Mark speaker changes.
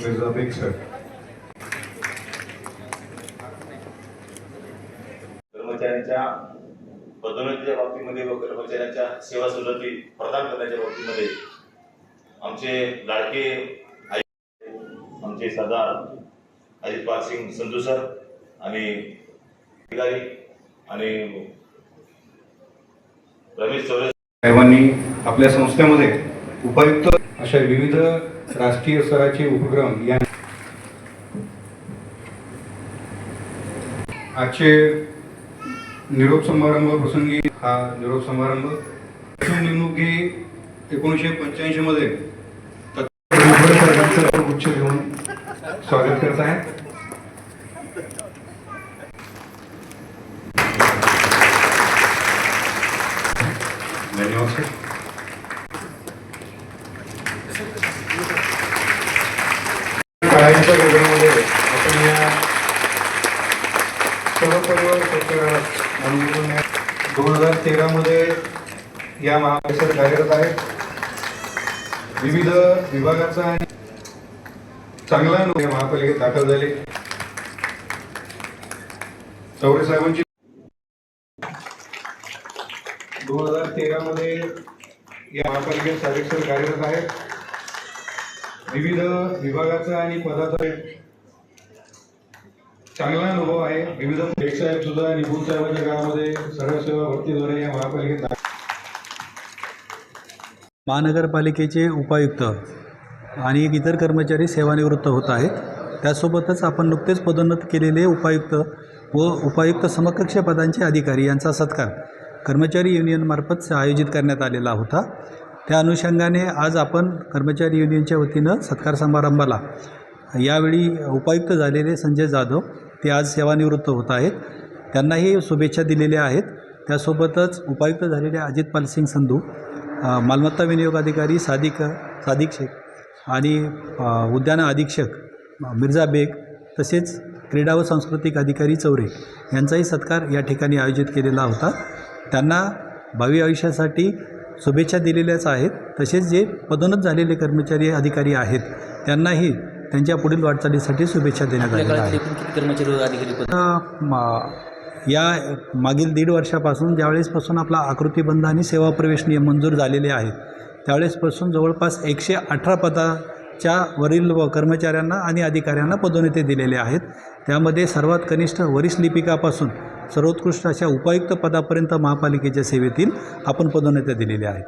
Speaker 1: मिर्झा बेग sir
Speaker 2: कर्मचाऱ्यांच्या पदोन्नतीच्या बाबतीमध्ये व कर्मचाऱ्यांच्या सेवा सवलती प्रदान करण्याच्या बाबतीमध्ये आमचे लाडके आमचे सरदार अजितपाल सिंग संधू सर आणि अधिकारी आणि रमेश चौरे
Speaker 1: सर्वांनी आपल्या संस्थेमध्ये उपयुक्त अशा विविध राष्ट्रीय स्तराचे उपक्रम या आजचे निरोप समारंभ प्रसंगी हा निरोप समारंभ. निवडणूक ही एकोणीसशे पंच्याऐंशी मध्ये साहेबांचं गुच्छ घेऊन स्वागत करत आहे. धन्यवाद सर काळाच्या गगनामध्ये आपण या सहपरिवार सत्कारात अनुमोदन दोन हजार तेरामध्ये या महाराष्ट्रात कार्यरत आहे विविध विभागाचा आणि चांगला महापालिकेत दाखल झाले. चौरे साहेबांची दोन हजार तेरामध्ये या महापालिकेत कार्यक्षर कार्यरत आहेत विविध विभागाचा आणि पदाचा चांगला अनुभव आहे. विविध साहेब सुद्धा निपुण साहेबांच्या काळामध्ये सर्व सेवा भरतीद्वारे या महापालिकेत
Speaker 3: महानगरपालिकेचे उपायुक्त आणि इतर कर्मचारी सेवानिवृत्त होत आहेत. त्यासोबतच आपण नुकतेच पदोन्नत केलेले उपायुक्त व उपायुक्त समकक्ष पदांचे अधिकारी यांचा सत्कार. कर्मचारी युनियनमार्फत आयोजित करण्यात आलेला होता. त्या अनुषंगाने आज आपण कर्मचारी युनियनच्या वतीनं सत्कार समारंभाला यावेळी उपायुक्त झालेले संजय जाधव ते आज सेवानिवृत्त होत आहेत. त्यांनाही शुभेच्छा दिलेल्या आहेत. त्यासोबतच उपायुक्त झालेले अजितपाल सिंग संधू मालमत्ता विनियोग अधिकारी सादिक सादिक शेख आणि उद्यान अधीक्षक मिर्झा बेग तसेच क्रीडा व सांस्कृतिक अधिकारी चौरे यांचाही सत्कार या ठिकाणी आयोजित केलेला होता. त्यांना भावी आयुष्यासाठी शुभेच्छा दिलेल्याच आहेत. तसेच जे पदोन्नत झालेले कर्मचारी अधिकारी आहेत त्यांनाही त्यांच्या पुढील वाटचालीसाठी शुभेच्छा देण्यात मा- या मागील दीड वर्षापासून ज्यावेळेसपासून आपला आकृतीबंध आणि सेवा प्रवेश नियम मंजूर झालेले आहेत त्यावेळेसपासून जवळपास एकशे अठरा पदाच्या वरील व कर्मचाऱ्यांना आणि अधिकाऱ्यांना पदोन्नती दिलेले आहेत. त्यामध्ये सर्वात कनिष्ठ वरिष्ठ लिपिकापासून सर्वोत्कृष्ट अशा उपायुक्त पदापर्यंत महापालिकेच्या सेवेतील आपण पदोन्नत्या दिलेल्या आहेत.